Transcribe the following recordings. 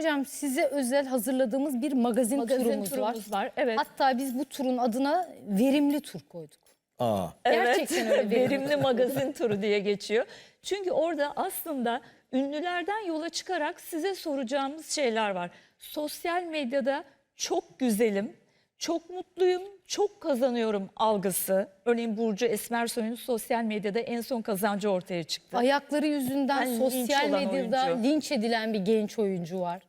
Hocam size özel hazırladığımız bir magazin, Magazin turumuz, var. turumuz var, evet. Hatta biz bu turun adına verimli tur koyduk. Aa, Gerçekten öyle verimli. verimli magazin turu diye geçiyor. Çünkü orada aslında ünlülerden yola çıkarak size soracağımız şeyler var. Sosyal medyada çok güzelim, çok mutluyum, çok kazanıyorum algısı. Örneğin Burcu Esmersoy'un sosyal medyada en son kazancı ortaya çıktı. Ayakları yüzünden linç sosyal olan medyada oyuncu. linç edilen bir genç oyuncu var.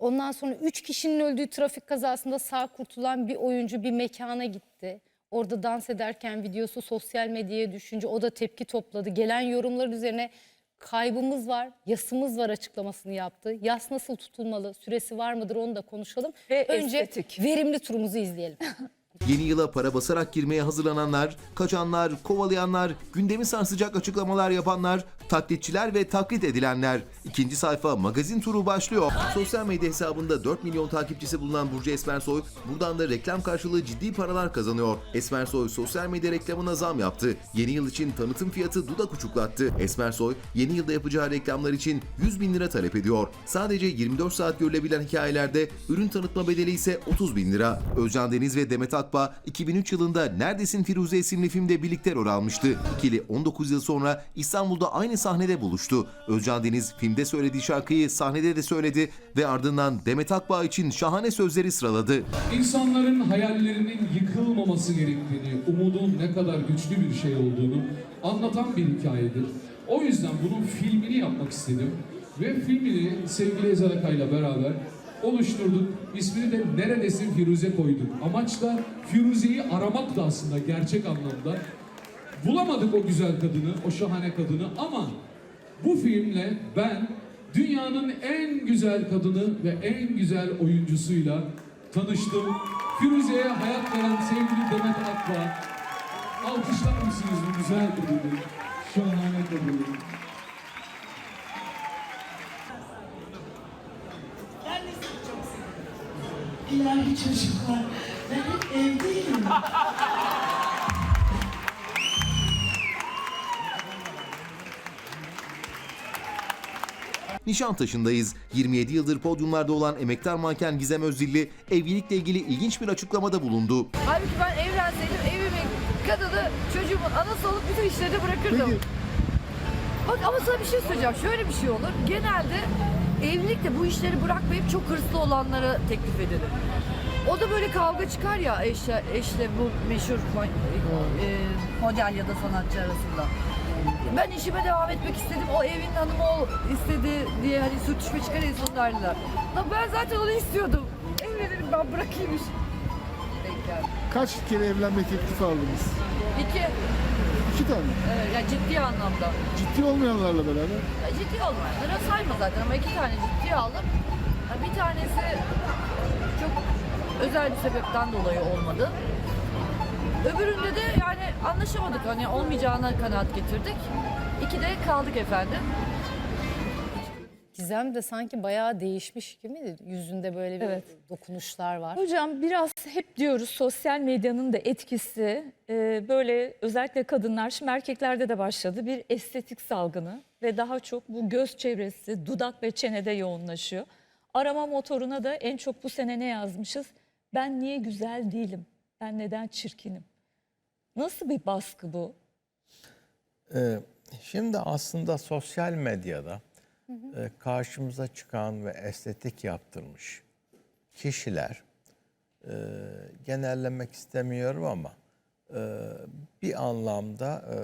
Ondan sonra üç kişinin öldüğü trafik kazasında sağ kurtulan bir oyuncu bir mekana gitti. Orada dans ederken videosu sosyal medyaya düşünce o da tepki topladı. Gelen yorumlar üzerine kaybımız var, yasımız var açıklamasını yaptı. Yas nasıl tutulmalı, süresi var mıdır onu da konuşalım. Ve Önce estetik. verimli turumuzu izleyelim. yeni yıla para basarak girmeye hazırlananlar, kaçanlar, kovalayanlar, gündemi sarsacak açıklamalar yapanlar, taklitçiler ve taklit edilenler. İkinci sayfa magazin turu başlıyor. Sosyal medya hesabında 4 milyon takipçisi bulunan Burcu Esmersoy buradan da reklam karşılığı ciddi paralar kazanıyor. Esmersoy sosyal medya reklamına zam yaptı. Yeni yıl için tanıtım fiyatı dudak uçuklattı. Esmersoy yeni yılda yapacağı reklamlar için 100 bin lira talep ediyor. Sadece 24 saat görülebilen hikayelerde ürün tanıtma bedeli ise 30 bin lira. Özcan Deniz ve Demet Akba 2003 yılında Neredesin Firuze isimli filmde birlikte rol almıştı. İkili 19 yıl sonra İstanbul'da aynı sahnede buluştu. Özcan Deniz filmde söylediği şarkıyı sahnede de söyledi ve ardından Demet Akbağ için şahane sözleri sıraladı. İnsanların hayallerinin yıkılmaması gerektiğini, umudun ne kadar güçlü bir şey olduğunu anlatan bir hikayedir. O yüzden bunun filmini yapmak istedim. Ve filmini sevgili Ezel Akay'la beraber oluşturduk. İsmini de Neredesin Firuze koyduk. Amaç da Firuze'yi aramak da aslında gerçek anlamda. Bulamadık o güzel kadını, o şahane kadını ama bu filmle ben dünyanın en güzel kadını ve en güzel oyuncusuyla tanıştım. Firuze'ye hayat veren sevgili Demet Akbağ. Alkışlar mısınız bu güzel kadını, şahane kadını? Ben de sizi çok seviyorum. İlahi çocuklar, ben hep evdeyim. Nişantaşı'ndayız. 27 yıldır podyumlarda olan emektar manken Gizem Özdilli evlilikle ilgili ilginç bir açıklamada bulundu. Halbuki ben evlenseydim evimin kadını çocuğumun anası olup bütün işleri de bırakırdım. Bak ama sana bir şey söyleyeceğim. Şöyle bir şey olur. Genelde evlilikte bu işleri bırakmayıp çok hırslı olanlara teklif edilir. O da böyle kavga çıkar ya eşle, eşle bu meşhur e, model ya da sanatçı arasında. Ben işime devam etmek istedim. O evin hanımı o istedi diye hani sürtüşme çıkar en son derdiler. Lan ben zaten onu istiyordum. Evlenirim ben bırakayım işi. Kaç kere evlenme teklifi aldınız? İki. İki tane. Evet, yani ciddi anlamda. Ciddi olmayanlarla beraber. Ya Ciddi olmayanlara sayma zaten ama iki tane ciddi aldım. Ha, Bir tanesi çok özel bir sebepten dolayı olmadı. Öbüründe de yani anlaşamadık. Hani olmayacağına kanaat getirdik. İki de kaldık efendim. Gizem de sanki bayağı değişmiş gibi yüzünde böyle bir Evet. dokunuşlar var. Hocam biraz hep diyoruz sosyal medyanın da etkisi e, böyle özellikle kadınlar şimdi erkeklerde de başladı bir estetik salgını ve daha çok bu göz çevresi dudak ve çenede yoğunlaşıyor. Arama motoruna da en çok bu sene ne yazmışız? Ben niye güzel değilim? Ben neden çirkinim? Nasıl bir baskı bu? Ee, Şimdi aslında sosyal medyada e, karşımıza çıkan ve estetik yaptırmış kişiler e, genellemek istemiyorum ama e, bir anlamda e,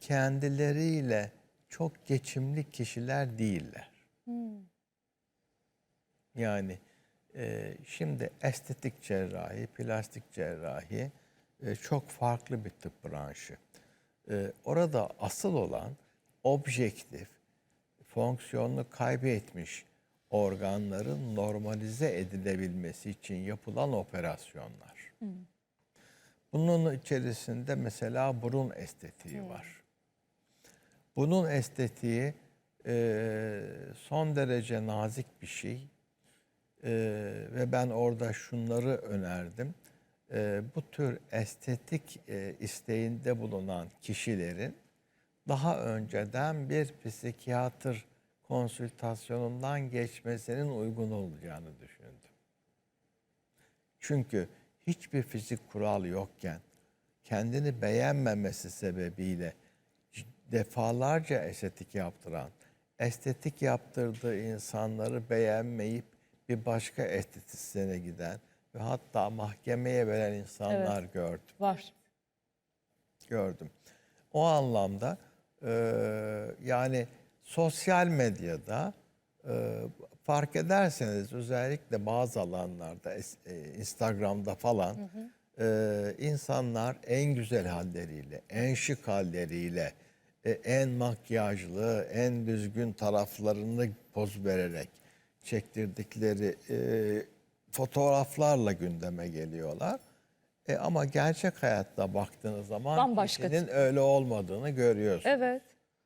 kendileriyle çok geçimli kişiler değiller. Yani e, şimdi estetik cerrahi, plastik cerrahi e, çok farklı bir tıp branşı. E, orada asıl olan objektif, fonksiyonunu kaybetmiş organların normalize edilebilmesi için yapılan operasyonlar. Bunun içerisinde mesela burun estetiği var. Bunun estetiği e, son derece nazik bir şey. E, ve ben orada şunları önerdim. E, bu tür estetik e, isteğinde bulunan kişilerin daha önceden bir psikiyatr konsültasyonundan geçmesinin uygun olacağını düşündüm. Çünkü hiçbir fizik kural yokken kendini beğenmemesi sebebiyle defalarca estetik yaptıran, estetik yaptırdığı insanları beğenmeyip bir başka estetisyene giden ve hatta mahkemeye veren insanlar gördüm Var. gördüm. O anlamda e, yani sosyal medyada e, fark ederseniz özellikle bazı alanlarda e, Instagram'da falan e, insanlar en güzel halleriyle, en şık halleriyle, e, en makyajlı, en düzgün taraflarını poz vererek çektirdikleri e, fotoğraflarla gündeme geliyorlar. E ama gerçek hayatta baktığınız zaman Bambaşka kişinin öyle olmadığını görüyorsunuz. Evet.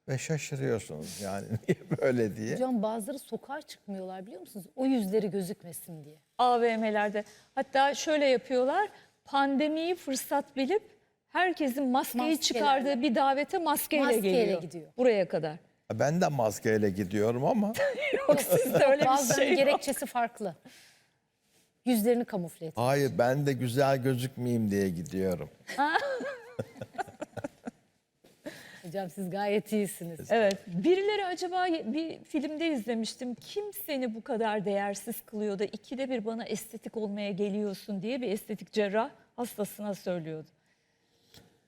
Ve şaşırıyorsunuz yani niye böyle diye. Hocam bazıları sokağa çıkmıyorlar biliyor musunuz? O yüzleri gözükmesin diye. AVM'lerde. Hatta şöyle yapıyorlar. Pandemiyi fırsat bilip herkesin maskeyi Maskelerle. çıkardığı bir davete maskeyle, Maskeyle geliyor. gidiyor. Buraya kadar. Ben de maskeyle gidiyorum ama Yok sizde öyle bir Bazılarının şey yok. gerekçesi farklı. Yüzlerini kamufle et. hayır ben de güzel gözükmeyeyim diye gidiyorum. Hocam siz gayet iyisiniz. Evet. Birileri acaba bir filmde izlemiştim. Kim seni bu kadar değersiz kılıyor da ikide bir bana estetik olmaya geliyorsun diye bir estetik cerrah hastasına söylüyordu.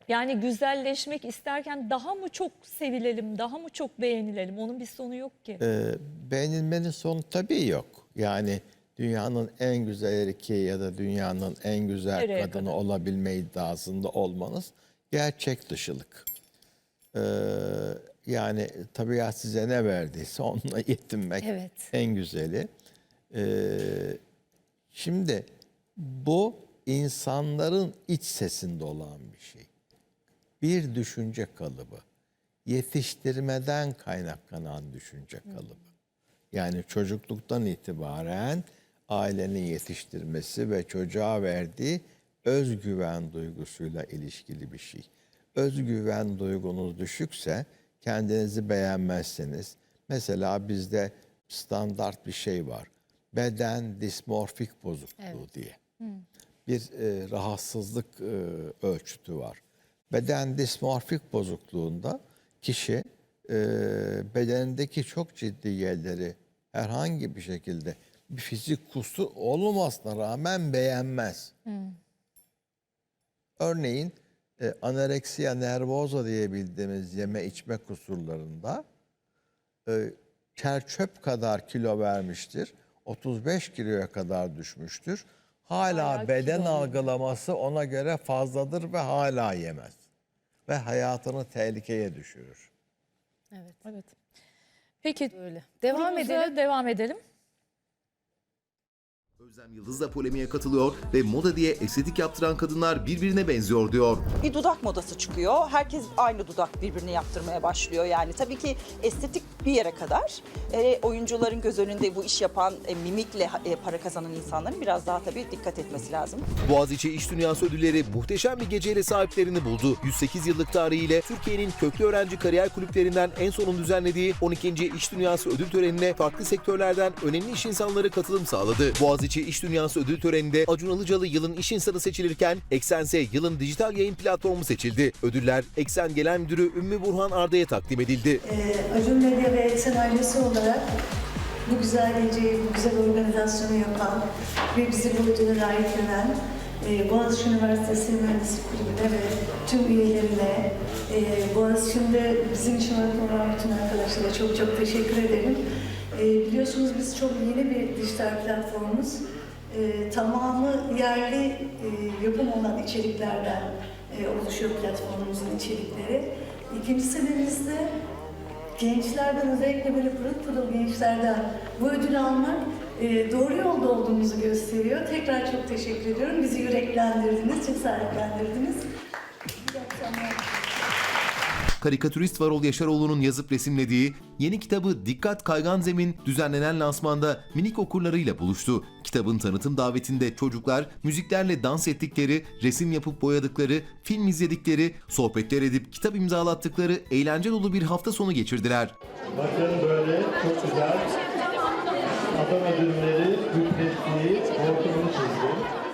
Yani güzelleşmek isterken daha mı çok sevilelim, daha mı çok beğenilelim? Onun bir sonu yok ki. Ee, beğenilmenin sonu tabii yok. Yani dünyanın en güzel erkeği ya da dünyanın en güzel Nereye kadını kadar? olabilme iddiasında olmanız gerçek dışılık. Ee, yani tabiat size ne verdiyse onunla yetinmek Evet. en güzeli. Ee, şimdi bu insanların iç sesinde olan bir şey. Bir düşünce kalıbı. Yetiştirmeden kaynaklanan düşünce kalıbı. Yani çocukluktan itibaren ailenin yetiştirmesi ve çocuğa verdiği özgüven duygusuyla ilişkili bir şey. Özgüven duygunuz düşükse kendinizi beğenmezseniz mesela bizde standart bir şey var. Beden dismorfik bozukluğu diye. Bir e, rahatsızlık e, ölçütü var. Beden dismorfik bozukluğunda kişi e, bedenindeki çok ciddi yerleri herhangi bir şekilde bir fizik kusur olmamasına rağmen beğenmez. Örneğin e, anoreksiya nervoza diye bildiğimiz yeme içme kusurlarında e, çerçöp kadar kilo vermiştir. 35 kiloya kadar düşmüştür. Hala Hala beden kilo algılaması ona göre fazladır ve hala yemez. Ve hayatını tehlikeye düşürür. Evet. Evet. Peki Öyle. Devam turumuza edelim. Devam edelim. Özlem Yıldız da polemiğe katılıyor ve moda diye estetik yaptıran kadınlar birbirine benziyor diyor. bir dudak modası çıkıyor. Herkes aynı dudak birbirine yaptırmaya başlıyor. Yani tabii ki estetik bir yere kadar. E, oyuncuların göz önünde bu iş yapan, e, mimikle e, para kazanan insanların biraz daha tabii dikkat etmesi lazım. Boğaziçi İş Dünyası ödülleri muhteşem bir geceyle sahiplerini buldu. 108 yıllık tarihiyle Türkiye'nin köklü öğrenci kariyer kulüplerinden en sonun düzenlediği 12. İş Dünyası ödül törenine farklı sektörlerden önemli iş insanları katılım sağladı. Boğaziçi İş Dünyası ödül töreninde Acun Ilıcalı yılın iş insanı seçilirken Eksense yılın dijital yayın platformu seçildi. Ödüller Eksen Genel Müdürü Ümmü Burhan Arda'ya takdim edildi. Ee, Acun Medya ve Eksen ailesi olarak bu güzel geceyi, bu güzel organizasyonu yapan ve bizi bu ödüle layık gören e, Boğaziçi Üniversitesi Mühendislik Kulübü'ne ve tüm üyelerine, e, Boğaziçi'nde bizim için öğretim olan bütün arkadaşlara çok çok teşekkür ederim. E, biliyorsunuz biz çok yeni bir dijital platformumuz. E, tamamı yerli e, yapım olan içeriklerden e, oluşuyor platformumuzun içerikleri. İkinci senemizde gençlerden özellikle böyle pırıl pırıl gençlerden bu ödülü almak e, doğru yolda olduğumuzu gösteriyor. Tekrar çok teşekkür ediyorum. Bizi yüreklendirdiniz, cesaretlendirdiniz. Karikatürist Varol Yaşaroğlu'nun yazıp resimlediği yeni kitabı Dikkat Kaygan Zemin düzenlenen lansmanda minik okurlarıyla buluştu. Kitabın tanıtım davetinde çocuklar müziklerle dans ettikleri, resim yapıp boyadıkları, film izledikleri, sohbetler edip kitap imzalattıkları eğlence dolu bir hafta sonu geçirdiler. Bakın böyle çok güzel. Hortumunu çizdim.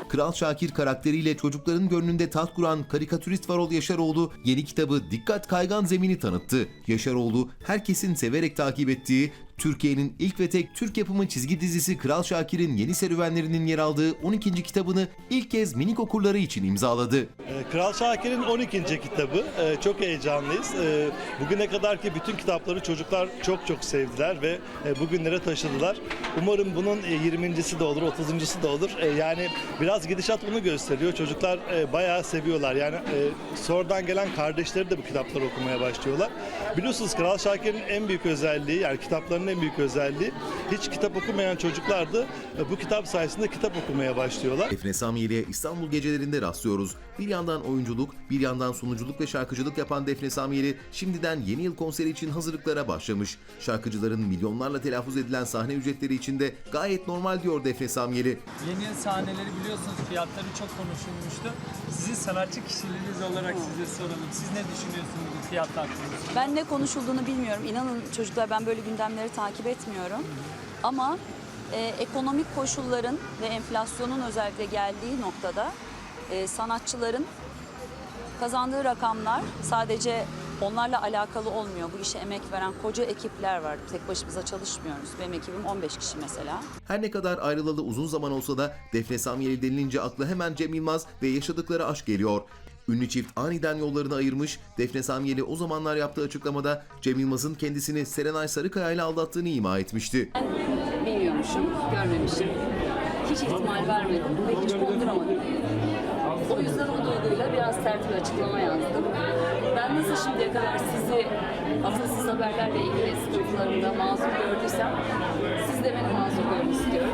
Kral Şakir karakteriyle çocukların gönlünde taht kuran karikatürist Varol Yaşaroğlu yeni kitabı Dikkat Kaygan Zemini tanıttı. Yaşaroğlu herkesin severek takip ettiği Türkiye'nin ilk ve tek Türk yapımı çizgi dizisi Kral Şakir'in yeni serüvenlerinin yer aldığı 12. kitabını ilk kez minik okurları için imzaladı. Ee, Kral Şakir'in 12. kitabı. Ee, Çok heyecanlıyız. Ee, Bugüne kadarki bütün kitapları çocuklar çok çok sevdiler ve e, bugünlere taşıdılar. Umarım bunun e, 20.si de olur, 30.sü de olur. Ee, Yani biraz gidişat bunu gösteriyor. Çocuklar e, bayağı seviyorlar. Yani e, sonradan gelen kardeşleri de bu kitapları okumaya başlıyorlar. Biliyorsunuz Kral Şakir'in en büyük özelliği, yani kitaplarının en büyük özelliği hiç kitap okumayan çocuklar da e, bu kitap sayesinde kitap okumaya başlıyorlar. Defne Samyeli'ye İstanbul gecelerinde rastlıyoruz. Bir yandan oyunculuk, bir yandan sunuculuk ve şarkıcılık yapan Defne Samyeli şimdiden yeni yıl konseri için hazırlıklara başlamış. Şarkıcıların milyonlarla telaffuz edilen sahne ücretleri için de gayet normal diyor Defne Samyeli. Yeni yıl sahneleri biliyorsunuz fiyatları çok konuşulmuştu. Sizin sanatçı kişiliğiniz olarak size soralım. Siz ne düşünüyorsunuz bu fiyat hakkında? Ben ne konuşulduğunu bilmiyorum. İnanın çocuklar ben böyle gündemleri takip etmiyorum. Ama e, ekonomik koşulların ve enflasyonun özellikle geldiği noktada e, sanatçıların kazandığı rakamlar sadece onlarla alakalı olmuyor. Bu işe emek veren koca ekipler var. Tek başımıza çalışmıyoruz. Benim ekibim 15 kişi mesela. Her ne kadar ayrılalı uzun zaman olsa da Defne Samyeli denilince akla hemen Cem Yılmaz ve yaşadıkları aşk geliyor. Ünlü çift aniden yollarını ayırmış, Defne Samyeli o zamanlar yaptığı açıklamada Cem Yılmaz'ın kendisini Serenay Sarıkaya ile aldattığını ima etmişti. Bilmiyormuşum, görmemişim. Hiç ihtimal vermedim ve hiç konduramadım. O yüzden o duyguyla biraz sert bir açıklama yazdım. Ben nasıl şimdiye kadar sizi asılsız haberlerle ilgili sıkıntılarında mazur gördüysem siz de beni mazur görün istiyorum.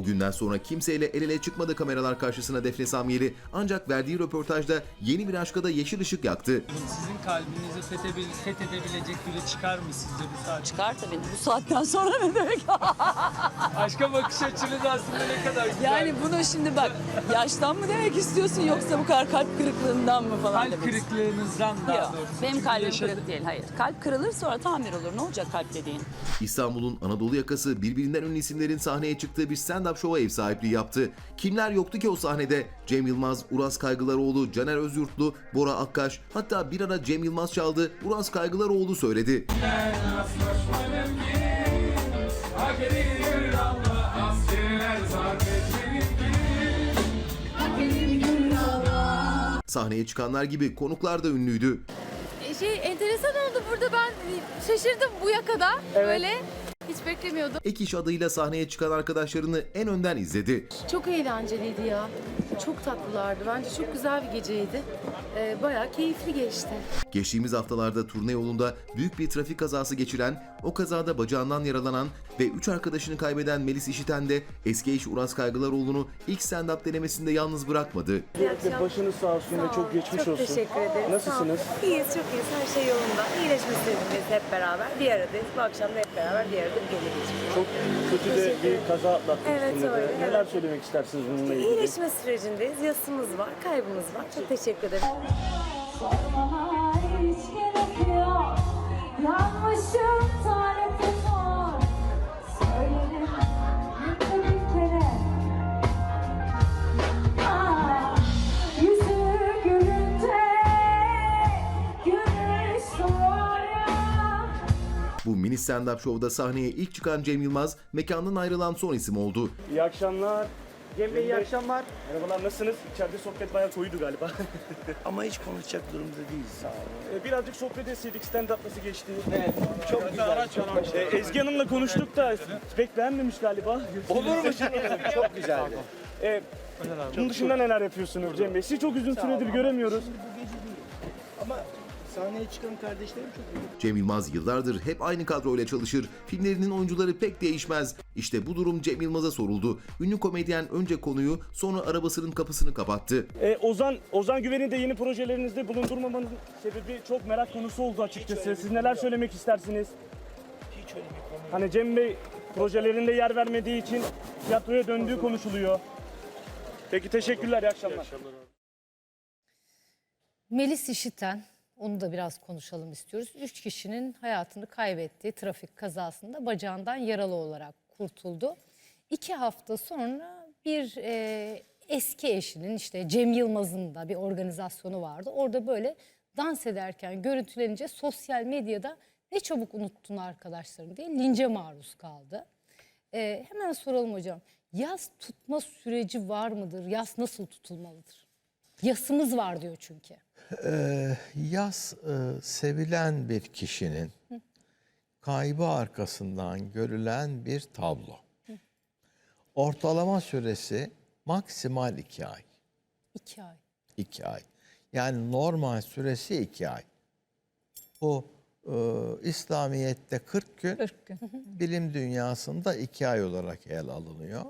O günden sonra kimseyle el ele çıkmadı kameralar karşısına Defne Samyeli ancak verdiği röportajda yeni bir aşka da yeşil ışık yaktı. Sizin kalbinizi fethedebil- fethedebilecek biri çıkar mı sizce bu saat? Çıkar tabii bu saatten sonra ne demek? Aşka bakış açınız aslında ne kadar güzel. yani bunu şimdi bak yaştan mı demek istiyorsun yoksa bu kadar kalp kırıklığından mı falan Kalp demek istiyorsun? kırıklığınızdan daha Yok, doğrusu. benim Çünkü kalbim yaşadı- kırık değil hayır. Kalp kırılır sonra tamir olur. Ne olacak kalp dediğin? İstanbul'un Anadolu yakası birbirinden ünlü isimlerin sahneye çıktığı bir stand-up şova ev sahipliği yaptı. Kimler yoktu ki o sahnede? Cem Yılmaz, Uras Kaygılaroğlu, Caner Özyurtlu, Bora Akkaş, hatta bir ara Cem Yılmaz çaldı, Uras Kaygılaroğlu söyledi. Sahneye çıkanlar gibi konuklar da ünlüydü. Şey enteresan oldu burada ben şaşırdım bu yakada. Böyle hiç beklemiyordum. Ek iş adıyla sahneye çıkan arkadaşlarını en önden izledi. Çok eğlenceliydi ya. Çok tatlılardı. Bence çok güzel bir geceydi. Ee, bayağı keyifli geçti. Geçtiğimiz haftalarda turne yolunda büyük bir trafik kazası geçiren, o kazada bacağından yaralanan ve 3 arkadaşını kaybeden Melis İşiten de eski eş Uras Kaygılaroğlu'nu ilk stand-up denemesinde yalnız bırakmadı. Başınız sağ olsun ve çok geçmiş olsun. Teşekkür ederim. Nasılsınız? İyiyiz, çok iyiyiz. Her şey yolunda. İyileşmesini biz hep beraber. Bir aradayız. Bu akşam da hep beraber bir arada geçireceğiz. Çok kötü de bir kaza atlattınız. Evet, de. öyle, evet. Neler söylemek istersiniz bununla ilgili? İyileşme sürecindeyiz. Yasımız var, kaybımız var. Çok teşekkür ederim. Yanmışım tarifim var. Söylerim günde bir kere. Ah, yüzü gülünce güneş doğar ya. Bu mini stand-up şovda sahneye ilk çıkan Cem Yılmaz, mekandan ayrılan son isim oldu. İyi akşamlar. Cem Bey iyi akşamlar. Merhabalar nasılsınız? İçeride sohbet bayağı koyuydu galiba. Ama hiç konuşacak durumda değiliz. Sağ olun. Ee, Birazcık sohbet etseydik stand-up nasıl geçti? Evet, çok güzel. Ee, Ezgi Hanım'la konuştuk da pek beğenmemiş galiba. Olur mu Çok güzeldi. Ee, bunun dışında neler yapıyorsunuz Cem Bey? Sizi çok uzun süredir göremiyoruz. Sahneye çıkan kardeşlerim çok iyi. Cem Yılmaz yıllardır hep aynı kadroyla çalışır. Filmlerinin oyuncuları pek değişmez. İşte bu durum Cem Yılmaz'a soruldu. Ünlü komedyen önce konuyu sonra arabasının kapısını kapattı. Ee, Ozan Ozan Güven'i de yeni projelerinizde bulundurmamanın sebebi çok merak konusu oldu açıkçası. Siz neler söylemek istersiniz? Hiç öyle bir konu yok. Hani Cem Bey projelerinde yer vermediği için tiyatroya döndüğü konuşuluyor. Peki teşekkürler, iyi akşamlar. Melis İşiten, onu da biraz konuşalım istiyoruz. Üç kişinin hayatını kaybettiği trafik kazasında bacağından yaralı olarak kurtuldu. İki hafta sonra bir e, eski eşinin işte Cem Yılmaz'ın da bir organizasyonu vardı. Orada böyle dans ederken görüntülenince sosyal medyada ne çabuk unuttun arkadaşlarım diye lince maruz kaldı. E, hemen soralım hocam. Yas tutma süreci var mıdır? Yas nasıl tutulmalıdır? Yasımız var diyor çünkü. Ee, yaz e, sevilen bir kişinin kaybı arkasından görülen bir tablo. Ortalama süresi maksimal iki ay. İki ay. iki ay. Yani normal süresi iki ay. Bu e, İslamiyet'te 40 gün, 40 gün. bilim dünyasında iki ay olarak ele alınıyor.